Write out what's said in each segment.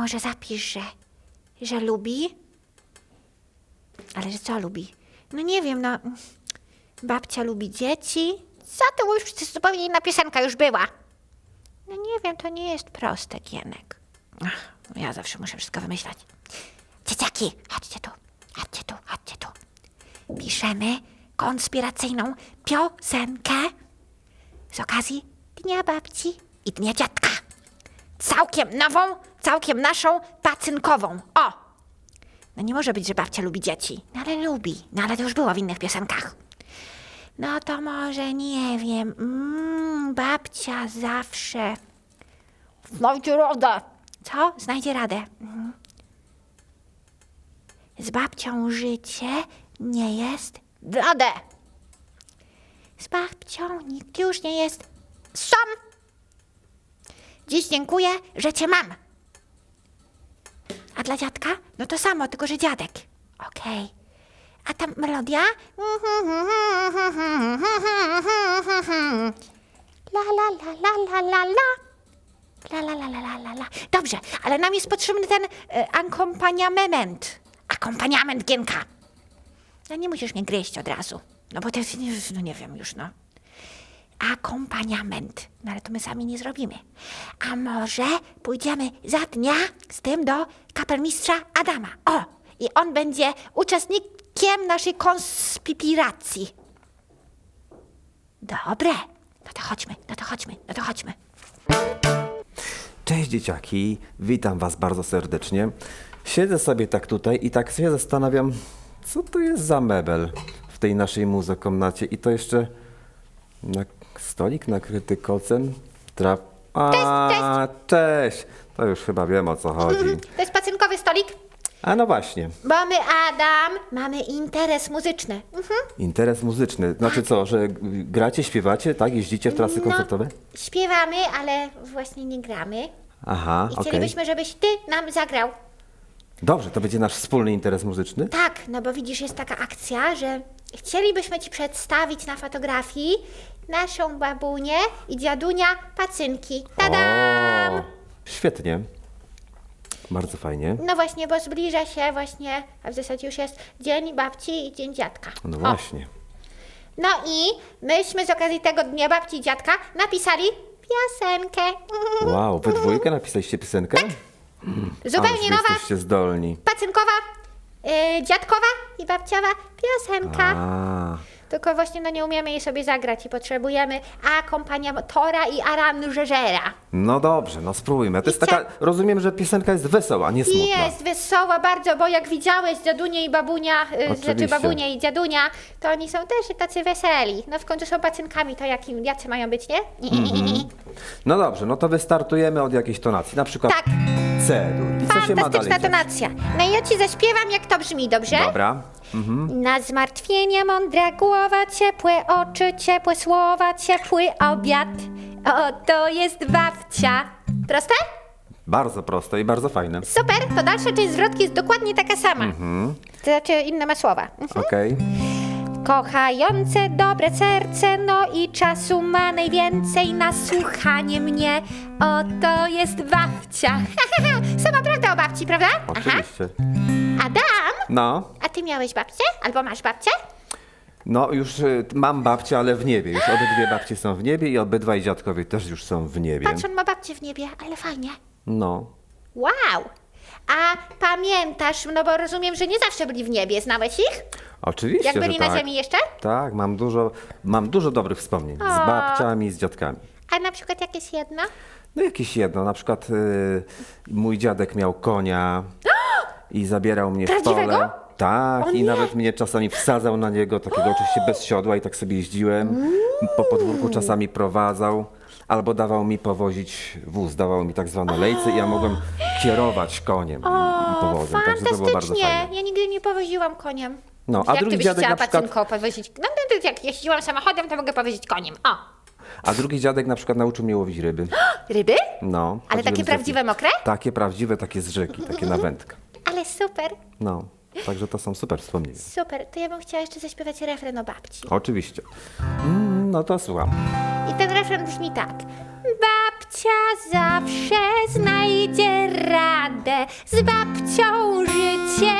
może zapisz, że, że lubi? Ale że co lubi? No nie wiem, no. Babcia lubi dzieci. Co ty mówisz? Przecież zupełnie inna piosenka już była. No nie wiem, to nie jest proste, Gienek. Ach, ja zawsze muszę wszystko wymyślać. Dzieciaki, chodźcie tu, chodźcie tu, chodźcie tu. Piszemy konspiracyjną piosenkę z okazji Dnia Babci i Dnia Dziadka. Całkiem nową, całkiem naszą, pacynkową. O! No nie może być, że babcia lubi dzieci. No ale lubi. No ale to już było w innych piosenkach. No to może nie wiem. Mm, babcia zawsze znajdzie radę. Co? Znajdzie radę. Mhm. Z babcią życie nie jest radę. Z babcią nikt już nie jest sam. Dziś dziękuję, że cię mam. A dla dziadka? No to samo, tylko że dziadek. Okej. A ta melodia? La la la la la la la. La la la la la la la. Dobrze, ale nam jest potrzebny ten e, akompaniament. Akompaniament Gienka. No nie musisz mnie gryźć od razu. No bo to jest, no nie wiem już, no. Akompaniament. No ale to my sami nie zrobimy. A może pójdziemy za dnia z tym do kapelmistrza Adama. O! I on będzie uczestnikiem naszej konspiracji. Dobre. No to chodźmy, no to chodźmy, no to chodźmy. Cześć dzieciaki, witam was bardzo serdecznie. Siedzę sobie tak tutaj i tak się zastanawiam, co to jest za mebel w tej naszej muzekomnacie i to jeszcze na stolik nakryty kocem. Tra... A, cześć! To już chyba wiem o co chodzi. To jest pacynkowy stolik, A no właśnie, bo my, Adam, mamy interes muzyczny. Mhm. interes muzyczny. Znaczy co, że gracie, śpiewacie, tak? Jeździcie w trasy No. koncertowe? Śpiewamy, ale właśnie nie gramy. Aha, I okej. chcielibyśmy, żebyś ty nam zagrał. Dobrze, to będzie nasz wspólny interes muzyczny? Tak, no bo widzisz, jest taka akcja, że chcielibyśmy ci przedstawić na fotografii naszą babunię i dziadunia pacynki. Tadam! O, świetnie. Bardzo fajnie. No właśnie, bo zbliża się właśnie, a w zasadzie już jest Dzień Babci i Dzień Dziadka. No O. właśnie. No i myśmy z okazji tego Dnia Babci i Dziadka napisali piosenkę. Wow, we dwójkę napisaliście piosenkę? Zupełnie Ależ wy nowa, jesteście zdolni. pacynkowa, yy, dziadkowa i babciowa piosenka. A, Tylko właśnie no nie umiemy jej sobie zagrać i potrzebujemy akompaniatora i aranżera. no dobrze, no spróbujmy. To jest I taka, rozumiem, że piosenka jest wesoła, nie smutna. Jest wesoła bardzo, bo jak widziałeś dziadunie i babunia, y, znaczy Oczywiście. babunia i dziadunia, to oni są też tacy weseli. No w końcu są pacynkami, to jakim, jacy mają być, nie? No dobrze, no to wystartujemy od jakiejś tonacji, na przykład Tak. C-dur. I co się ma dalej Fantastyczna tonacja. No i ja ci zaśpiewam, jak to brzmi, dobrze? Dobra. Na zmartwienie mądra głowa, ciepłe oczy, ciepłe słowa, ciepły obiad. O, to jest babcia. Proste? Bardzo proste i bardzo fajne. Super, to dalsza część zwrotki jest dokładnie taka sama. To znaczy inne ma słowa. Okej. Kochające dobre serce, no i czasu ma najwięcej na słuchanie mnie. Oto jest babcia. Sama prawda o babci, prawda? Oczywiście. Adam, No, a ty miałeś babcię? Albo masz babcię? no już y, mam babcię, ale w niebie. Już obydwie babcie są w niebie i obydwaj dziadkowie też już są w niebie. Patrz, on ma babcię w niebie, ale fajnie. No. Wow! A pamiętasz, no bo rozumiem, że nie zawsze byli w niebie, znałeś ich? Oczywiście, Jak byli że na tak. ziemi jeszcze? Tak, mam dużo, mam dużo dobrych wspomnień z O. babciami, z dziadkami. A na przykład jakieś jedno? No jakieś jedno, na przykład y, mój dziadek miał konia i zabierał mnie w Prawdziwego? pole. Tak, O i nie. nawet mnie czasami wsadzał na niego, takiego oczywiście bez siodła i tak sobie jeździłem. Po podwórku czasami prowadzał. Albo dawał mi powozić wóz, dawał mi tak zwane lejce i ja mogłem kierować koniem i- i powozem. Także to było bardzo Fantastycznie! fajne. Ja nigdy nie powoziłam koniem. No, a jak drugi ty byś dziadek chciała na przykład- pacynką powozić? No, no, to jak jeździłam samochodem, to mogę powozić koniem. O! A drugi dziadek na przykład nauczył mnie łowić ryby. Ryby? No. Ale chodziłem takie z prawdziwe, mokre? Takie prawdziwe, takie z rzeki, takie na wędkę. Ale super, No, także to są super wspomnienia. super. To ja bym chciała jeszcze zaśpiewać refren o babci. Oczywiście. Mm, no to słucham. I ten refren brzmi tak. Babcia zawsze znajdzie radę. Z babcią życie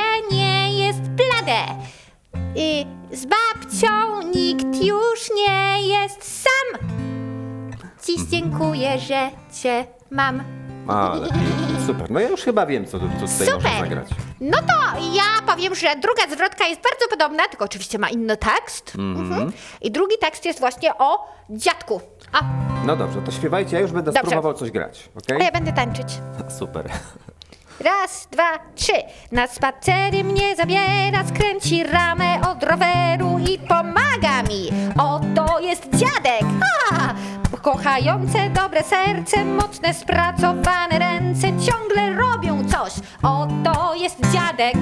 dziękuję, że cię mam. Ale super. No ja już chyba wiem, co, tu- co tutaj można Super! zagrać. No to ja powiem, że druga zwrotka jest bardzo podobna, tylko oczywiście ma inny tekst. Mhm. I drugi tekst jest właśnie o dziadku. A, No dobrze, to śpiewajcie, ja już będę Dobrze. spróbował coś grać, okej? a ja będę tańczyć. Super. Raz, dwa, trzy. Na spacery mnie zabiera, skręci ramę od roweru i pomaga mi. Oto jest dziadek. Ha! Kochające dobre serce, mocne spracowane ręce ciągle robią coś. Oto jest dziadek.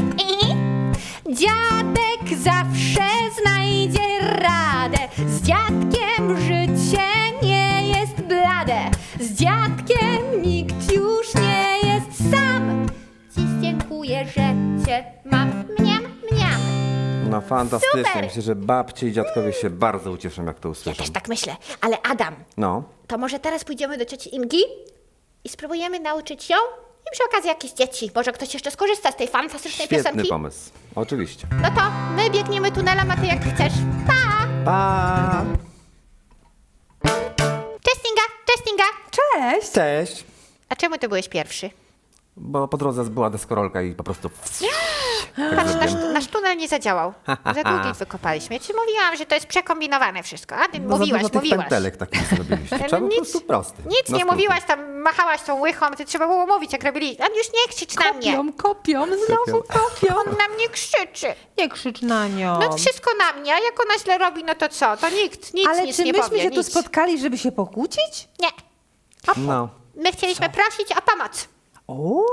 Dziadek zawsze znajdzie radę. Z dziadkiem życie nie jest blade. Z dziadkiem nikt już nie jest sam. Dziś dziękuję, że cię mam. No fantastycznie. Super! Myślę, że babcie i dziadkowie się bardzo ucieszą, jak to usłyszą. Też tak myślę. Ale Adam, No, to może teraz pójdziemy do cioci Ingi i spróbujemy nauczyć ją i przy okazji jakieś dzieci. Może ktoś jeszcze skorzysta z tej fantastycznej świetny piosenki. pomysł. Oczywiście. No to my biegniemy tunelem, a ty jak chcesz. Pa! Pa! Cześć Inga, cześć Inga. Cześć! Cześć! A czemu ty byłeś pierwszy? Bo po drodze była deskorolka i po prostu... Patrz, nasz, nasz tunel nie zadziałał. Za długi wykopaliśmy. Ja ci mówiłam, że to jest przekombinowane wszystko. A ty No za mówiłaś, tych mówiłaś. pętelek takich zrobiliście. Ale Trzeba po nic- prostu prosty. Nic Na nie skróty. mówiłaś, tam machałaś tą łychą, to trzeba było mówić, jak robili. A już nie krzycz na mnie. Kopią, kopią, znowu kopią. On na mnie krzyczy. Nie krzycz na nią. No wszystko na mnie, a jak ona źle robi, no to co? To nikt, nic, Ale nic czy nie myśmy powie, się tu nic. spotkali, żeby się pokłócić? Nie. No. My chcieliśmy prosić o pomoc. O,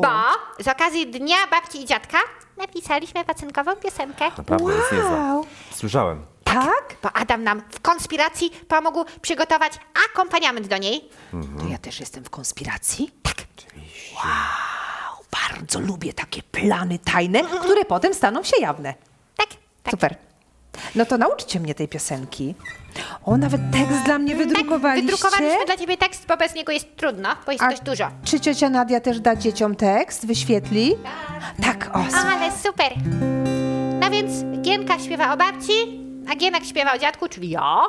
Bo z okazji Dnia Babci i Dziadka napisaliśmy pacynkową piosenkę. Naprawdę jest niezła. Wow. Słyszałem. Tak? Bo Adam nam w konspiracji pomógł przygotować akompaniament do niej. To ja też jestem w konspiracji? Tak. Wow, bardzo lubię takie plany tajne, które potem staną się jawne. Tak, tak. Super. No to nauczcie mnie tej piosenki. O, nawet tekst dla mnie wydrukowaliście. Tak, wydrukowaliśmy dla ciebie tekst, bo bez niego jest trudno, bo jest A dość dużo. Czy ciocia Nadia też da dzieciom tekst? Wyświetli? Tak, o, super. Ale super. No więc Gienka śpiewa o babci, a Gienek śpiewa o dziadku, czyli ja.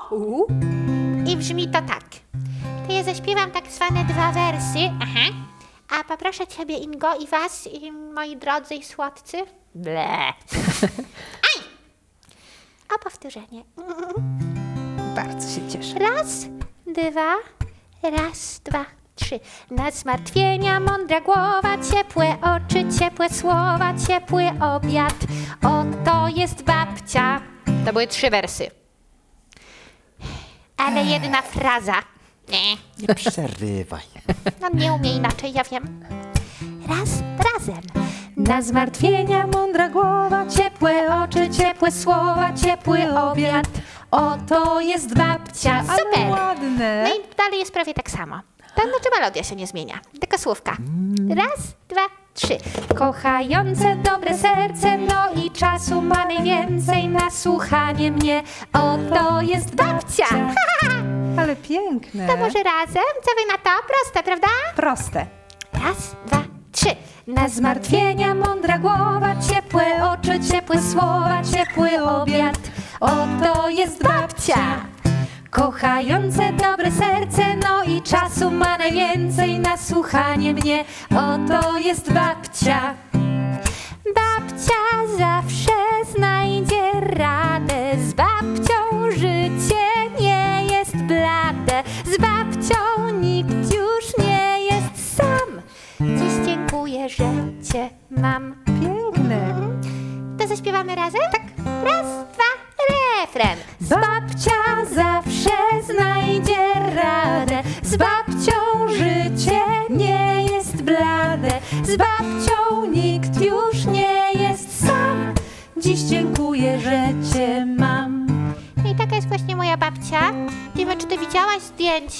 I brzmi to tak. To ja zaśpiewam tak zwane dwa wersy. Aha. A poproszę ciebie, Ingo, i was, i moi drodzy i słodcy. Ble. O powtórzenie. Bardzo się cieszę. Raz, dwa, raz, dwa, trzy. Na zmartwienia mądra głowa, ciepłe oczy, ciepłe słowa, ciepły obiad. Oto jest babcia. To były trzy wersy. Ale jedna fraza. Nie, Nie przerywaj. no nie umie inaczej, ja wiem. Raz, razem. Na zmartwienia mądra głowa, ciepłe oczy, ciepłe słowa, ciepły obiad. Oto jest babcia. Super. Ale ładne. No i dalej jest prawie tak samo. To znaczy melodia się nie zmienia, tylko słówka. Raz, dwa, trzy. Kochające dobre serce, no i czasu ma najwięcej na słuchanie mnie. Oto jest babcia. Ale piękne. To może razem? Co wy na to? Proste, prawda? Proste. Raz, dwa, trzy. Na zmartwienia mądra głowa, ciepłe oczy, ciepłe słowa, ciepły obiad. Oto jest babcia. Kochające dobre serce, no i czasu ma najwięcej na słuchanie mnie. Oto jest babcia. Babcia zawsze znajdzie radę. Z babcią życie nie jest blade. Z babcią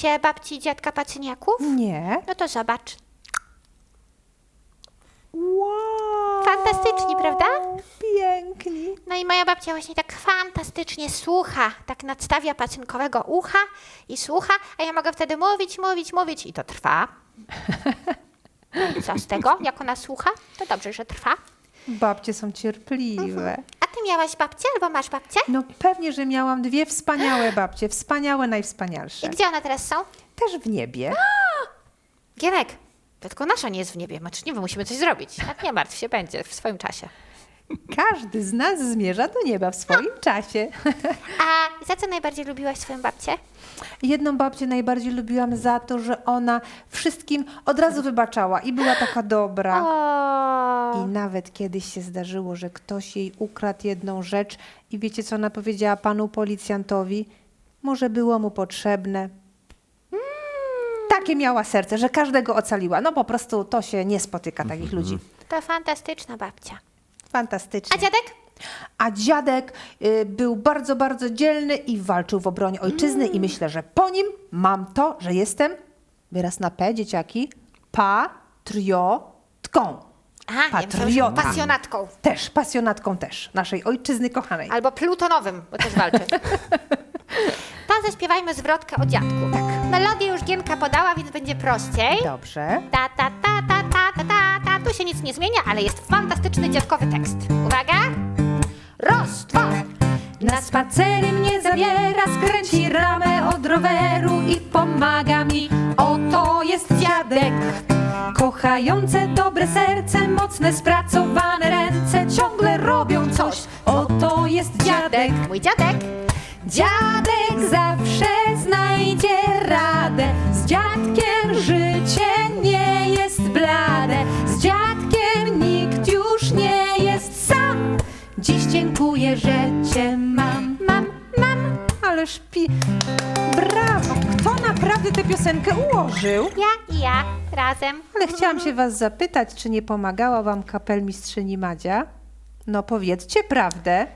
zdjęcie babci i dziadka Pacyniaków? Nie. No to zobacz. Wow. Fantastyczni, prawda? Piękni. No i moja babcia właśnie tak fantastycznie słucha, tak nadstawia pacynkowego ucha i słucha, a ja mogę wtedy mówić, mówić, mówić i to trwa. Co z tego, jak ona słucha? To dobrze, że trwa. Babcie są cierpliwe. A ty miałaś babcię albo masz babcię? No pewnie, że miałam dwie wspaniałe babcie, wspaniałe, najwspanialsze. I gdzie one teraz są? Też w niebie. Gienek, to tylko nasza nie jest w niebie, nie, my musimy coś zrobić. A nie martw się, będzie w swoim czasie. Każdy z nas zmierza do nieba w swoim czasie. A za co najbardziej lubiłaś swoją babcię? Jedną babcię najbardziej lubiłam za to, że ona wszystkim od razu wybaczała i była taka dobra. O, I nawet kiedyś się zdarzyło, że ktoś jej ukradł jedną rzecz i wiecie, co ona powiedziała panu policjantowi? Może było mu potrzebne. Takie miała serce, że każdego ocaliła. No po prostu to się nie spotyka takich ludzi. to fantastyczna babcia. Fantastycznie. A dziadek? A dziadek y, był bardzo, bardzo dzielny i walczył w obronie ojczyzny i myślę, że po nim mam to, że jestem, wyraz na P, dzieciaki, patriotką. Myślałam, że Patriota. pasjonatką. Też, pasjonatką też, naszej ojczyzny kochanej. Albo plutonowym, bo też walczy. To zaśpiewajmy zwrotkę o dziadku. Tak. Melodię już Gienka podała, więc będzie prościej. Dobrze. Ta, ta, ta, ta, ta, ta, ta, ta. Tu się nic nie zmienia, ale jest fantastyczny dziadkowy tekst. Uwaga! Raz, dwa. Na spacery mnie zabiera, skręci ramę od roweru i pomaga mi. Oto jest dziadek, kochające dobre serce, mocne spracowane ręce ciągle robią coś. Oto jest dziadek, Mój dziadek. dziadek zawsze Dziś dziękuję, że cię mam, mam, mam. Ale szpi... Brawo! Kto naprawdę tę piosenkę ułożył? Ja i ja razem. Ale chciałam się was zapytać, czy nie pomagała wam kapelmistrzyni Madzia? No powiedzcie prawdę.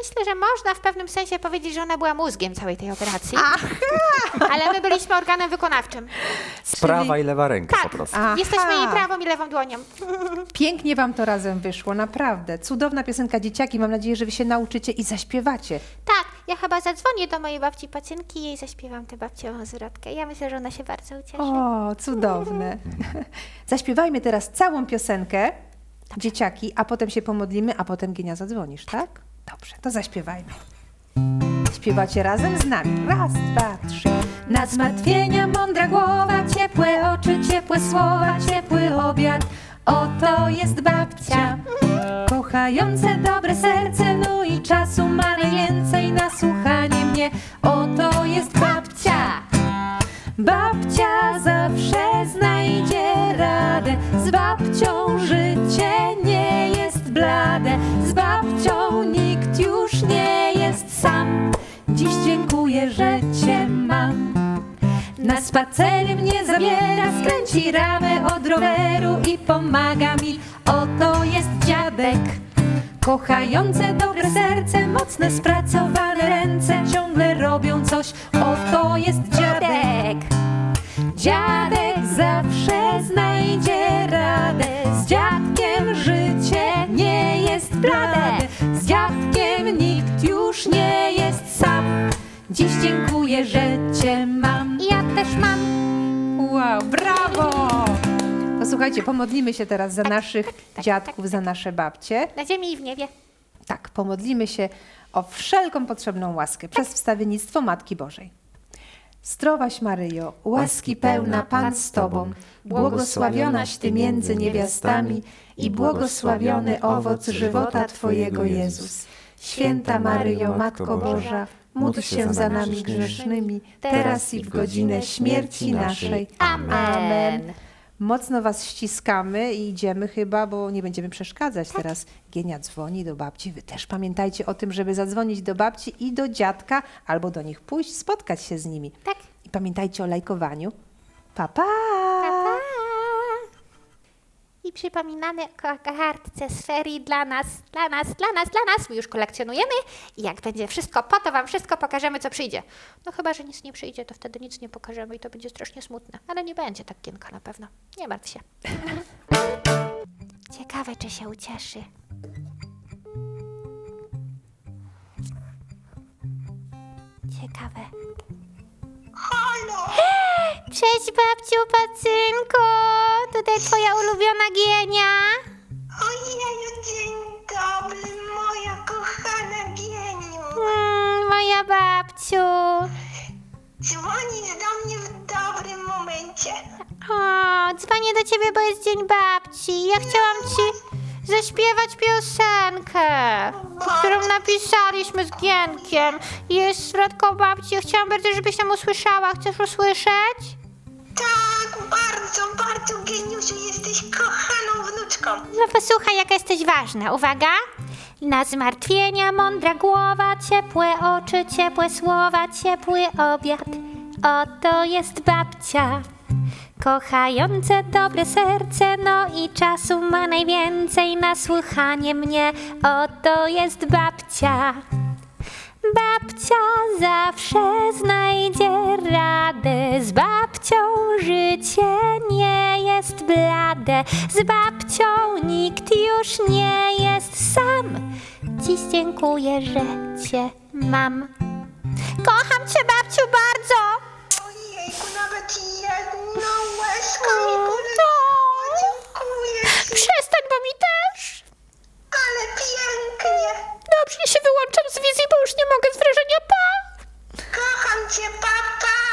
Myślę, że można w pewnym sensie powiedzieć, że ona była mózgiem całej tej operacji. Ale my byliśmy organem wykonawczym. Sprawa i lewa ręka Tak, po prostu. Aha. jesteśmy jej prawą i lewą dłonią. Pięknie wam to razem wyszło, naprawdę. Cudowna piosenka dzieciaki. Mam nadzieję, że wy się nauczycie i zaśpiewacie. Tak, ja chyba zadzwonię do mojej babci pacjentki i jej zaśpiewam tę babciową zwrotkę. Ja myślę, że ona się bardzo ucieszy. O, cudowne. Zaśpiewajmy teraz całą piosenkę, dzieciaki, a potem się pomodlimy, a potem Gienia zadzwonisz, tak? Dobrze, to zaśpiewajmy. Śpiewacie razem z nami. Raz, dwa, trzy. Na zmartwienia mądra głowa, ciepłe oczy, ciepłe słowa, ciepły obiad. Oto jest babcia, kochające dobre serce, no i czasu ma najwięcej na słuchanie mnie. Oto jest babcia. Babcia zawsze znajdzie radę, z babcią życie nie jest blade, z babcią nikt już nie jest sam. Dziś dziękuję, że cię mam. Na spacery mnie zabiera, skręci ramę od roweru i pomaga mi. Oto jest dziadek, kochające dobre serce, mocne spracowane ręce ciągle robią coś. Oto jest dziadek. Dziadek zawsze znajdzie radę. Z dziadkiem życie nie jest blade. Z dziadkiem już nie jest sam. Dziś dziękuję, że cię mam. I ja też mam. Wow, brawo! To słuchajcie, pomodlimy się teraz za naszych dziadków, za nasze babcie. Na ziemi i w niebie. Tak, pomodlimy się o wszelką potrzebną łaskę przez wstawiennictwo Matki Bożej. Zdrowaś Maryjo, łaski pełna Pan z Tobą, błogosławionaś Ty między niewiastami i błogosławiony owoc żywota Twojego Jezus. Święta Maryjo, Matko Boża, módl się za nami grzesznymi, teraz i w godzinę śmierci naszej. Amen. Mocno Was ściskamy i idziemy chyba, bo nie będziemy przeszkadzać. Teraz Gienia dzwoni do babci. Wy też pamiętajcie o tym, żeby zadzwonić do babci i do dziadka, albo do nich pójść, spotkać się z nimi. Tak. I pamiętajcie o lajkowaniu. Pa! Pa. I przypominamy o kartce z ferii dla nas, dla nas, dla nas, dla nas. My już kolekcjonujemy i jak będzie wszystko po, to wam wszystko pokażemy, co przyjdzie. No chyba, że nic nie przyjdzie, to wtedy nic nie pokażemy i to będzie strasznie smutne. Ale nie będzie tak Gienka na pewno. Nie martw się. Ciekawe, czy się ucieszy. Ciekawe. Halo! Cześć babciu Pacynko! Tutaj twoja ulubiona Gienia. Ojeju, dzień dobry, moja kochana Gieniu. Mm, moja babciu. Dzwonisz do mnie w dobrym momencie. O, dzwonię do ciebie, bo jest dzień babci. Ja chciałam ci zaśpiewać piosenkę, którą napisaliśmy z Gienkiem. Jest zwrotką babci. Ja chciałam bardzo, żebyś tam usłyszała. Chcesz usłyszeć? Tak, bardzo, geniuszu, jesteś kochaną wnuczką. No posłuchaj, jaka jesteś ważna. Uwaga! Na zmartwienia mądra głowa, ciepłe oczy, ciepłe słowa, ciepły obiad. Oto jest babcia, kochające dobre serce, no i czasu ma najwięcej na słuchanie mnie. Oto jest babcia. Babcia zawsze znajdzie radę. Z babcią życie jest blade, z babcią nikt już nie jest sam. Dziś dziękuję, że cię mam. Kocham cię, babciu, bardzo! Ojejku, nawet jedna łezka mi poleciała. Dziękuję ci. Przestań, bo mi też! Ale pięknie. Dobrze, ja się wyłączam z wizji, bo już nie mogę z wrażenia. Pa! Kocham cię, papa.